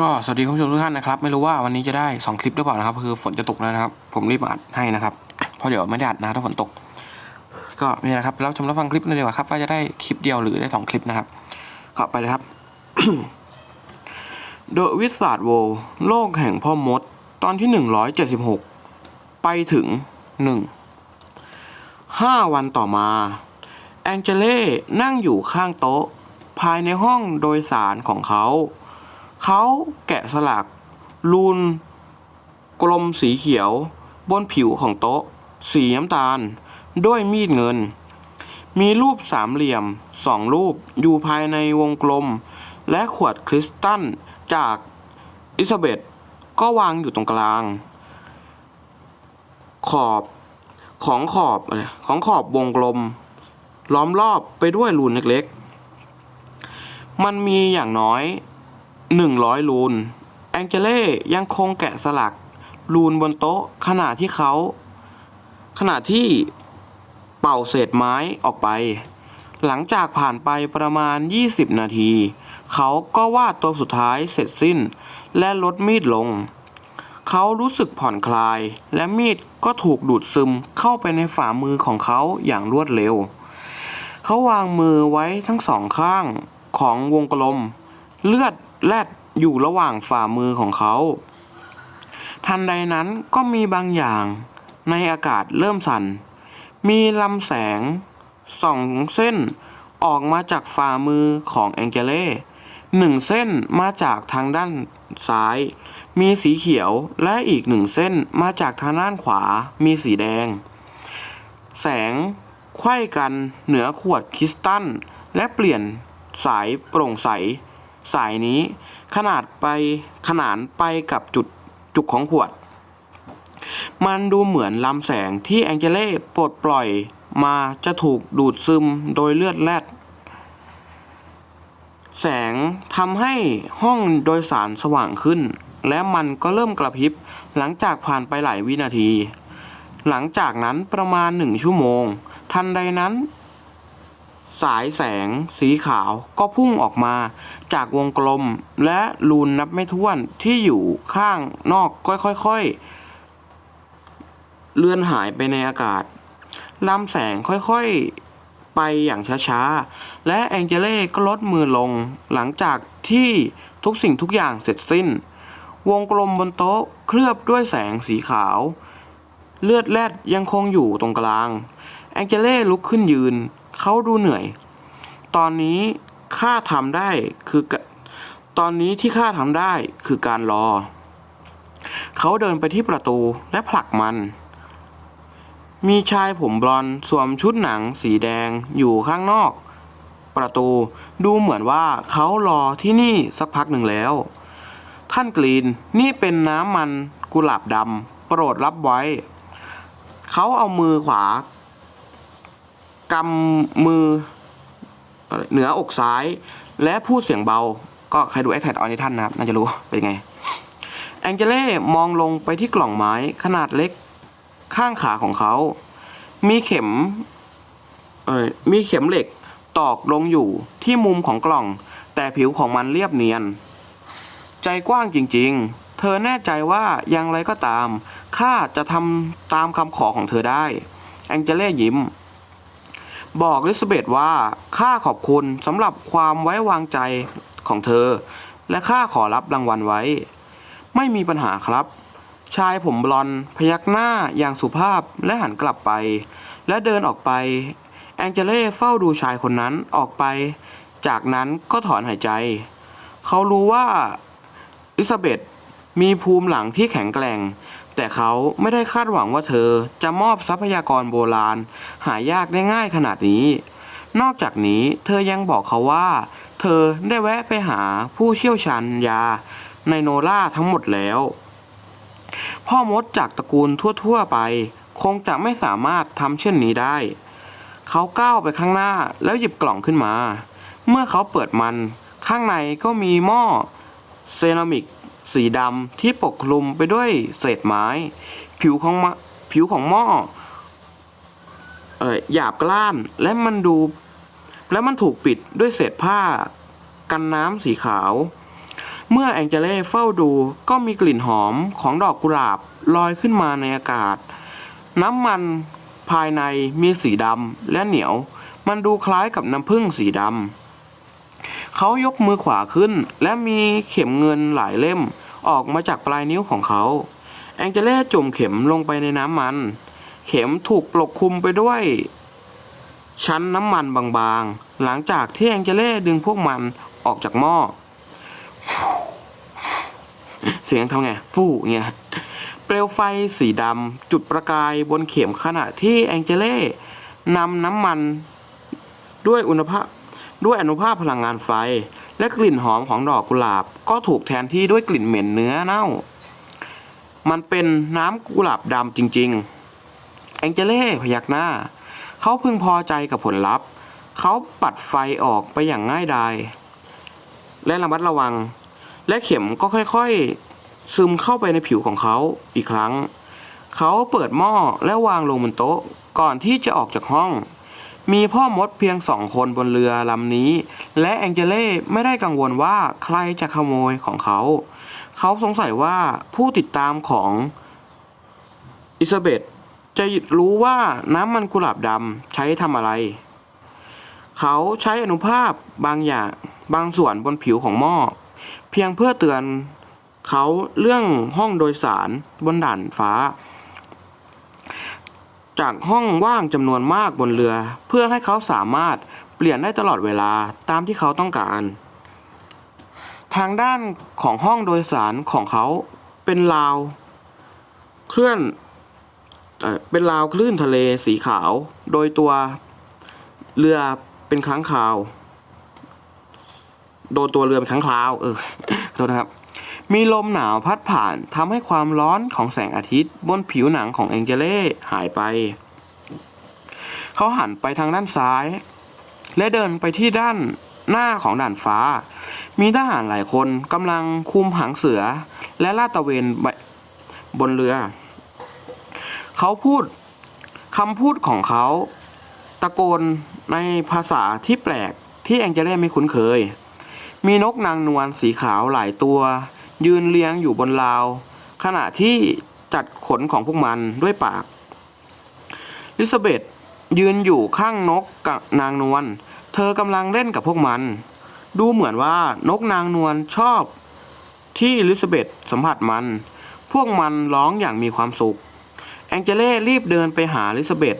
ก็สวัสดีคุณผู้ชมทุกท่านนะครับไม่รู้ว่าวันนี้จะได้2คลิปหรือเปล่านะครับคือฝนจะตกแล้วนะครับ ผมรีบอัดให้นะครับเพราะเดี๋ยวไม่ได้อัดนะถ้าฝนตก ก็นี่แหละครับเราชมรับฟังคลิปกันเลยดีกว่าครับว่าจะได้คลิปเดียวหรือได้2คลิปนะครับก็ไปเลยครับ The Wizard World โลกแห่งพ่อมด ตอนที่ 176 ไปถึง 1 5 วันต่อมา แองเจเล่นั่งอยู่ข้างโต๊ะ ภายในห้องโดยสารของเขา เขาแกะสลักรูน กลมสีเขียว บนผิวของโต๊ะ สีน้ำตาล ด้วยมีดเงิน มีรูปสามเหลี่ยมสองรูปอยู่ภายในวงกลม และขวดคริสตัลจากอิซาเบธก็วางอยู่ตรงกลาง ขอบของขอบของขอบวงกลม ล้อมรอบไปด้วยรูนเล็กๆ มันมีอย่างน้อย หนึ่งร้อยรูน แองเจเล่ยังคงแกะสลัก รูนบนโต๊ะขณะที่เขา ขณะที่เป่าเศษไม้ออกไป หลังจากผ่านไปประมาณ 20 นาที เขาก็วาดตัวสุดท้ายเสร็จสิ้น และลดมีดลง เขารู้สึกผ่อนคลาย และมีดก็ถูกดูดซึมเข้าไปในฝ่ามือของเขาอย่างรวดเร็ว เขาวางมือไว้ทั้งสองข้างของวงกลม เลือด แลดอยู่ระหว่างฝ่ามือของเขา ทันใดนั้นก็มีบางอย่างในอากาศเริ่มสั่น มีลำแสงสองเส้นออกมาจากฝ่ามือของแองเจเล่หนึ่งเส้นมาจากทางด้านซ้าย มีสีเขียวและอีกหนึ่งเส้นมาจากทางด้านขวา มีสีแดง แสงไขว้กันเหนือขวดคริสตัลและเปลี่ยนสายโปร่งใส สายนี้ขนาดไปขนานไปกับจุดจุกของขวด มันดูเหมือนลำแสงที่แองเจเล่ปลดปล่อยมาจะถูกดูดซึมโดยเลือดแลดแสงทำให้ห้องโดยสารสว่างขึ้น และมันก็เริ่มกระพริบหลังจากผ่านไปหลายวินาที หลังจากนั้นประมาณหนึ่งชั่วโมง ทันใดนั้น สายแสงสีขาวก็พุ่งออกมา จากวงกลมและลูนนับไม่ถ้วนที่อยู่ข้างนอกค่อยๆ เลื่อนหายไปในอากาศลำแสงค่อยๆ ไปอย่างช้าๆ และแองเจเล่ก็ลดมือลงหลังจากที่ทุกสิ่งทุกอย่างเสร็จสิ้น วงกลมบนโต๊ะเคลือบด้วยแสงสีขาว เลือดแลดยังคงอยู่ตรงกลาง แองเจเล่ลุกขึ้นยืน เขาดูเหนื่อย ตอนนี้ข้าทำได้คือ ตอนนี้ที่ข้าทำได้คือการรอ เขาเดินไปที่ประตูและผลักมัน มีชายผมบลอนสวมชุดหนังสีแดงอยู่ข้างนอก ประตูดูเหมือนว่าเขารอที่นี่สักพักหนึ่งแล้ว ท่านกรีนนี่เป็นน้ำมันกุหลาบดำโปรดรับไว้ เขาเอามือขวา กำมือเหนืออกซ้าย และพูดเสียงเบา ก็ใครดูแอคแท็ออนในท่านนะครับ น่าจะรู้เป็นไง แองเจเล่มองลงไปที่กล่องไม้ขนาดเล็กข้างขาของเขา มีเข็มเอ่ยมีเข็มเหล็กตอกลงอยู่ที่มุมของกล่อง แต่ผิวของมันเรียบเนียน ใจกว้างจริงๆ เธอแน่ใจว่าอย่างไรก็ตามข้าจะทำตามคำขอของเธอได้ แองเจเล่ยิ้ม บอกลิซาเบธว่าข้าขอบคุณสำหรับความไว้วางใจของเธอ และข้าขอรับรางวัลไว้ ไม่มีปัญหาครับ ชายผมบลอนพยักหน้าอย่างสุภาพและหันกลับไป และเดินออกไป แองเจเล่เฝ้าดูชายคนนั้นออกไป จากนั้นก็ถอนหายใจ เขารู้ว่าลิซาเบธมีภูมิหลังที่แข็งแกร่ง แต่เขาไม่ได้คาดหวังว่าเธอจะมอบทรัพยากรโบราณ หายากได้ง่ายขนาดนี้ นอกจากนี้เธอยังบอกเขาว่า เธอได้แวะไปหาผู้เชี่ยวชาญยาในโนล่าทั้งหมดแล้ว พ่อมดจากตระกูลทั่วๆไป คงจะไม่สามารถทำเช่นนี้ได้ เขาก้าวไปข้างหน้าแล้วหยิบกล่องขึ้นมา เมื่อเขาเปิดมันข้างในก็มีหม้อเซรามิก สีดำที่ปกคลุมไปด้วยเศษไม้ ผิวของผิวของหม้อเอ่อหยาบกร้านและมันดู และมันถูกปิดด้วยเศษผ้า กันน้ำสีขาว เมื่อแองเจเล่เฝ้าดูก็มีกลิ่นหอมของดอกกุหลาบลอยขึ้นมาในอากาศ น้ำมันภายในมีสีดำและเหนียว มันดูคล้ายกับน้ำผึ้งสีดำ เขายกมือขวาขึ้น และมีเข็มเงินหลายเล่ม ออกมาจากปลายนิ้วของเขา แองเจล่าจุ่มเข็มลงไปในน้ำมัน เข็มถูกปกคลุมไปด้วย ชั้นน้ำมันบางๆ หลังจากที่แองเจล่าดึงพวกมันออกจากหม้อ เสียงทำไง ฟู่เงี้ยเปลวไฟสีดำจุดประกายบนเข็มขณะที่แองเจเล่นำน้ำมันด้วยอุณหภาพ ด้วยอนุภาคพลังงานไฟ และกลิ่นหอมของดอกกุหลาบ ก็ถูกแทนที่ด้วยกลิ่นเหม็นเนื้อเน่า มันเป็นน้ำกุหลาบดำจริง ๆ แองเจเล่พยักหน้า เขาพึงพอใจกับผลลัพธ์ เขาปัดไฟออกไปอย่างง่ายดายและระมัดระวัง และเข็มก็ค่อยๆ ซึมเข้าไปในผิวของเขาอีกครั้ง เขาเปิดหม้อและวางลงบนโต๊ะก่อนที่จะออกจากห้อง มีพ่อมดเพียงสองคนบนเรือลำนี้ และแองเจเล่ไม่ได้กังวลว่าใครจะขโมยของเขา เขาสงสัยว่าผู้ติดตามของอิซาเบธจะรู้ว่าน้ำมันกุหลาบดำใช้ทำอะไร เขาใช้อนุภาพบางอย่างบางส่วนบนผิวของหม้อ เพียงเพื่อเตือนเขาเรื่องห้องโดยสารบนด่านฟ้า จากห้องว่างจำนวนมากบนเรือ เพื่อให้เขาสามารถเปลี่ยนได้ตลอดเวลาตามที่เขาต้องการ ทางด้านของห้องโดยสารของเขาเป็นราว เคลื่อนเป็นราวคลื่นทะเลสีขาว โดยตัวเรือเป็นครั้งคาว โดนตัวเรือเป็นครั้งคราว เออโทษนะครับ มีลมหนาวพัดผ่านทำให้ความร้อนของแสงอาทิตย์ บนผิวหนังของแองเจเล่หายไป เขาหันไปทางด้านซ้าย และเดินไปที่ด้านหน้าของด่านฟ้า มีทหารหลายคนกำลังคุมหางเสือ และลาดตะเวนบนเรือ เขาพูดคำพูดของเขา ตะโกนในภาษาที่แปลกที่แองเจเล่ไม่คุ้นเคย มีนกนางนวลสีขาวหลายตัว ยืนเรียงอยู่บนราว ขณะที่จัดขนของพวกมันด้วยปาก ลิซาเบธยืนอยู่ข้างนกกับนางนวล เธอกำลังเล่นกับพวกมัน ดูเหมือนว่านกนางนวลชอบ ที่ลิซาเบธสัมผัสมัน พวกมันร้องอย่างมีความสุข แองเจเล่รีบเดินไปหาลิซาเบธ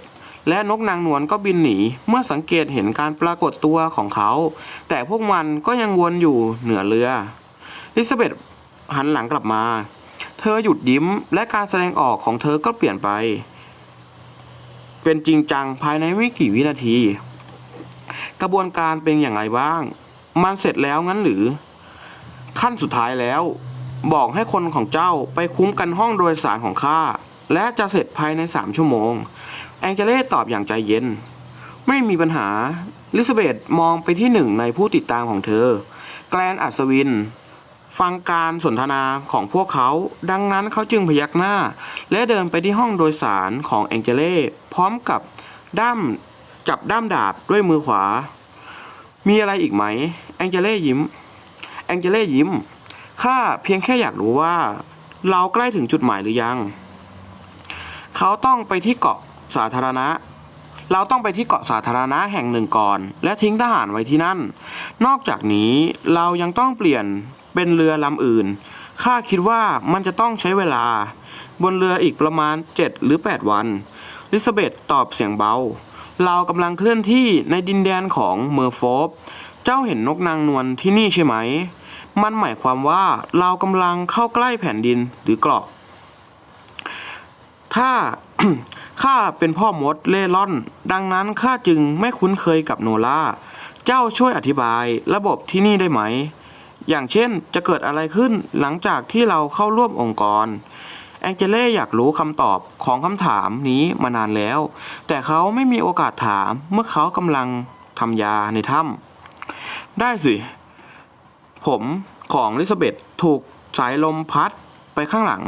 และนกนางนวลก็บินหนี เมื่อสังเกตเห็นการปรากฏตัวของเขา แต่พวกมันก็ยังวนอยู่เหนือเรือ ลิซาเบธ หันหลังกลับมา เธอหยุดยิ้มและการแสดงออกของเธอก็เปลี่ยนไป เป็นจริงจังภายในไม่กี่วินาที กระบวนการเป็นอย่างไรบ้าง มันเสร็จแล้วงั้นหรือ ขั้นสุดท้ายแล้ว บอกให้คนของเจ้าไปคุ้มกันห้องโดยสารของข้าและจะเสร็จภายในสามชั่วโมง แองเจเล่ตอบอย่างใจเย็น ไม่มีปัญหาลิซาเบธมองไปที่หนึ่งในผู้ติดตามของเธอ แกลนอัศวิน ฟังการสนทนาของพวกเขา ดังนั้นเขาจึงพยักหน้า และเดินไปที่ห้องโดยสารของแองเจเล่พร้อมกับด้ามจับด้ามดาบด้วยมือขวา มีอะไรอีกไหม แองเจเล่ยิ้ม แองเจเล่ยิ้ม ข้าเพียงแค่อยากรู้ว่า เราใกล้ถึงจุดหมายหรือยัง เขาต้องไปที่เกาะสาธารณะ เราต้องไปที่เกาะสาธารณะแห่งหนึ่งก่อน และทิ้งทหารไว้ที่นั่น นอกจากนี้เรายังต้องเปลี่ยน เป็นเรือลำอื่น ข้าคิดว่ามันจะต้องใช้เวลา บนเรืออีกประมาณ 7 หรือ 8 วัน ลิซาเบธตอบเสียงเบา เรากำลังเคลื่อนที่ในดินแดนของเมอร์โฟบเจ้าเห็นนกนางนวลที่นี่ใช่ไหม มันหมายความว่าเรากำลังเข้าใกล้แผ่นดินหรือเกราะ ถ้าข้าเป็นพ่อมดเล่ร่อน ดังนั้นข้าจึงไม่คุ้นเคยกับโนล่า เจ้าช่วยอธิบายระบบที่นี่ได้ไหม อย่างเช่นจะเกิดอะไรขึ้นหลังจากที่เราเข้าร่วมองค์กร แองเจเล่อยากรู้คำตอบของคำถามนี้มานานแล้ว แต่เขาไม่มีโอกาสถามเมื่อเขากำลังทำยาในถ้ำได้สิ ผมของลิซาเบธถูกสายลมพัดไปข้างหลัง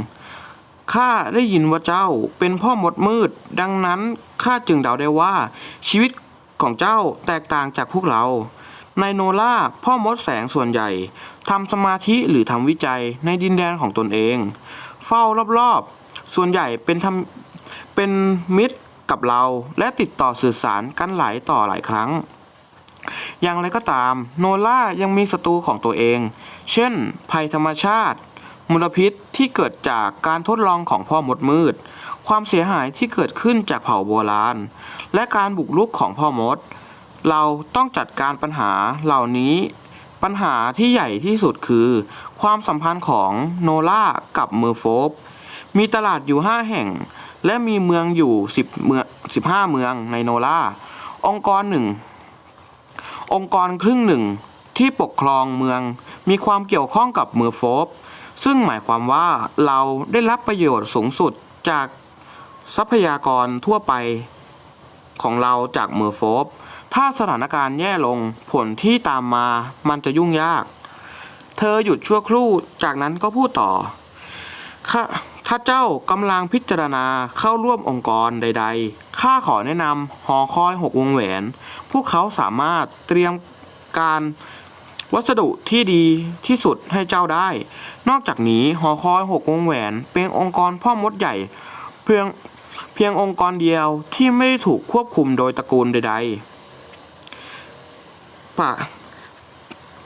ข้าได้ยินว่าเจ้าเป็นพ่อมดมืด ดังนั้นข้าจึงเดาได้ว่าชีวิตของเจ้าแตกต่างจากพวกเรา ในโนล่าพ่อมดแสงส่วนใหญ่ทำสมาธิหรือทำวิจัยในดินแดนของตนเอง เฝ้ารอบๆ ส่วนใหญ่เป็นทำเป็นมิตรกับเราและติดต่อสื่อสารกันหลายต่อหลายครั้ง อย่างไรก็ตาม โนล่ายังมีศัตรูของตัวเอง เช่น ภัยธรรมชาติ มลพิษที่เกิดจากการทดลองของพ่อมดมืด ความเสียหายที่เกิดขึ้นจากเผ่าโบราณ และการบุกรุกของพ่อมด เราต้องจัดการปัญหาเหล่านี้ ปัญหาที่ใหญ่ที่สุดคือ ความสัมพันธ์ของโนล่ากับเมอร์โฟบมีตลาดอยู่ 5 แห่ง และมีเมืองอยู่ 10 เมือง 15 เมืองในโนล่า องค์กรหนึ่ง องค์กรครึ่งหนึ่งที่ปกครองเมือง มีความเกี่ยวข้องกับเมอร์โฟบซึ่งหมายความว่าเราได้รับประโยชน์สูงสุดจากทรัพยากรทั่วไปของเราจากเมอร์โฟบ ถ้าสถานการณ์แย่ลงผลที่ตามมามันจะยุ่งยาก เธอหยุดชั่วครู่จากนั้นก็พูดต่อข้าถ้าเจ้ากำลังพิจารณาเข้าร่วมองค์กรใด ๆ ข้าขอแนะนำหอคอยหกวงแหวน พวกเขาสามารถเตรียมการวัสดุที่ดีที่สุดให้เจ้าได้ นอกจากนี้หอคอยหกวงแหวนเป็นองค์กรพ่อมดใหญ่ เพียงเพียงองค์กรเดียวที่ไม่ได้ถูกควบคุมโดยตระกูลใด ๆ ป่า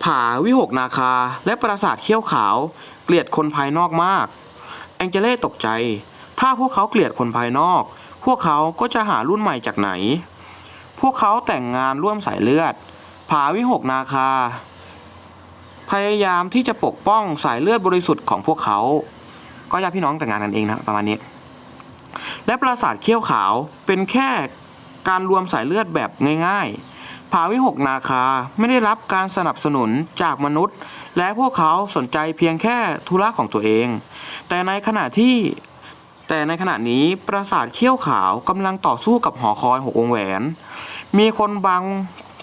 ผาวิหกนาคา และปราสาทเขี้ยวขาว เกลียดคนภายนอกมาก แองเจเล่ตกใจ ถ้าพวกเขาเกลียดคนภายนอก พวกเขาก็จะหารุ่นใหม่จากไหน พวกเขาแต่งงานร่วมสายเลือด ผาวิหกนาคา พยายามที่จะปกป้องสายเลือดบริสุทธิ์ของพวกเขา ก็ญาติพี่น้องแต่งงานกันเองนะประมาณนี้ และปราสาทเขี้ยวขาวเป็นแค่การรวมสายเลือดแบบง่าย ๆาวิหกนาคาไม่ได้รับการสนับสนุนจากมนุษย์ และพวกเขาสนใจเพียงแค่ธุระของตัวเอง แต่ในขณะที่แต่ในขณะนี้ปราสาทเขี้ยวขาวกำลังต่อสู้กับหอคอยหกวงแหวน มีคนบาง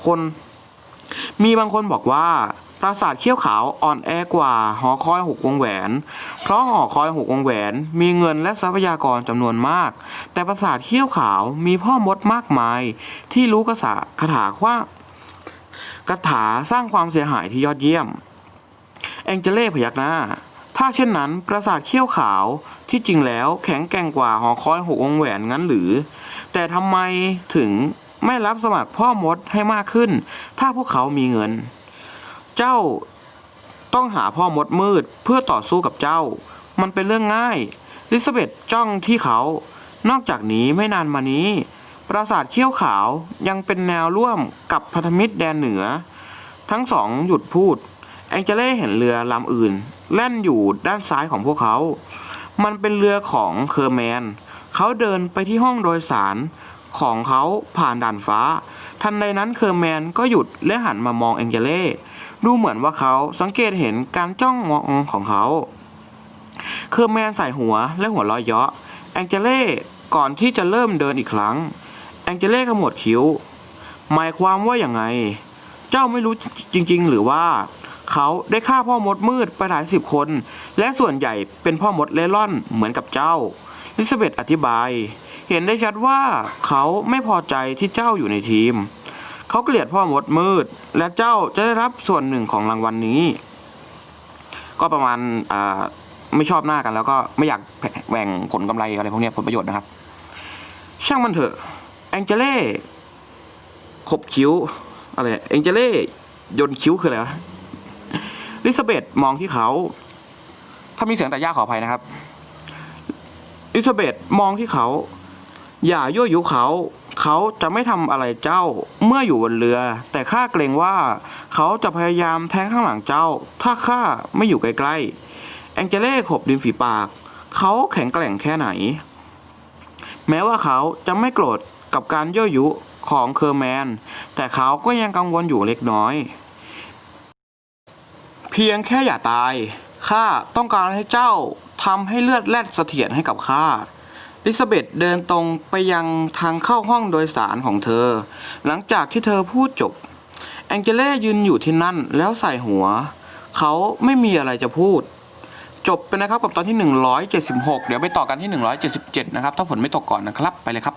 คน มีบางคนบอกว่า ปราสาทเขี้ยวขาวอ่อนแอกว่าหอคอยหกวงแหวน เพราะหอคอยหกวงแหวน มีเงินและทรัพยากรจำนวนมาก แต่ปราสาทเขี้ยวขาวมีพ่อมดมากมาย ที่รู้กษาคาถาว่าคาถาสร้างความเสียหายที่ยอดเยี่ยม แองเจเล่พยักหน้า ถ้าเช่นนั้นปราสาทเขี้ยวขาวที่จริงแล้วแข็งแกร่งกว่าหอคอยหกวงแหวนงั้นหรือ แต่ทำไมถึงไม่รับสมัครพ่อมดให้มากขึ้น ถ้าพวกเขามีเงิน เจ้า ต้องหาพ่อมดมืดเพื่อต่อสู้กับเจ้า มันเป็นเรื่องง่าย ลิซาเบธจ้องที่เขา นอกจากนี้ไม่นานมานี้ ปราสาทเขี้ยวขาวยังเป็นแนวร่วมกับพันธมิตรแดนเหนือ ทั้งสองหยุดพูด แองเจเล่เห็นเรือลำอื่น แล่นอยู่ด้านซ้ายของพวกเขา มันเป็นเรือของเคอร์แมน เขาเดินไปที่ห้องโดยสารของเขาผ่านด่านฟ้า ทันใดนั้นเคอร์แมนก็หยุดและหันมามองแองเจเล่ ดูเหมือนว่าเขาสังเกตเห็นการจ้องมองของเขา เคอร์แมนใส่หัวและหัวเร้อยเยาะ แองเจเล่ก่อนที่จะเริ่มเดินอีกครั้ง แองเจเล่ขมวดคิ้ว หมายความว่าอย่างไง เจ้าไม่รู้จริง ๆ หรือว่าเขาได้ฆ่าพ่อมดมืดไปหลายสิบคน และส่วนใหญ่เป็นพ่อมดเล่ร่อนเหมือนกับเจ้า ลิซาเบธอธิบาย เห็นได้ชัดว่าเขาไม่พอใจที่เจ้าอยู่ในทีม เขาเกลียดพ่อมดมืด และเจ้าจะได้รับส่วนหนึ่งของรางวัลนนี้ ก็ประมาณไม่ชอบหน้ากันแล้วก็ไม่อยากแบ่งผลกำไรอะไรพวกนี้ผลประโยชน์นะครับ ช่างมันเถอะแองเจเล่ขบคิ้วอะไรแองเจเล่ยนคิ้วคืออะไรวะลิซาเบธมองที่เขา ถ้ามีเสียงแต่ยากขออภัยนะครับลิซาเบธมองที่เขา อย่ายั่วยุเขา เขาจะไม่ทำอะไรเจ้าเมื่ออยู่บนเรือ แต่ข้าเกรงว่าเขาจะพยายามแทงข้างหลังเจ้า ถ้าข้าไม่อยู่ใกล้ๆแองเจเล่ขบริมฝีปาก เขาแข็งแกร่งแค่ไหน แม้ว่าเขาจะไม่โกรธกับการยั่วยุของเคอร์แมน แต่เขาก็ยังกังวลอยู่เล็กน้อย เพียงแค่อย่าตายข้าต้องการให้เจ้าทำให้เลือดแล่นเสถียรให้กับข้า ลิซาเบธเดินตรงไปยังทางเข้าห้องโดยสารของเธอ หลังจากที่เธอพูดจบ แองเจล่ายืนอยู่ที่นั่นแล้วใส่หัว เขาไม่มีอะไรจะพูด จบไปนะครับกับตอนที่ 176 เดี๋ยวไปต่อกันที่ 177 นะครับ ถ้าฝนไม่ตกก่อนนะครับ ไปเลยครับ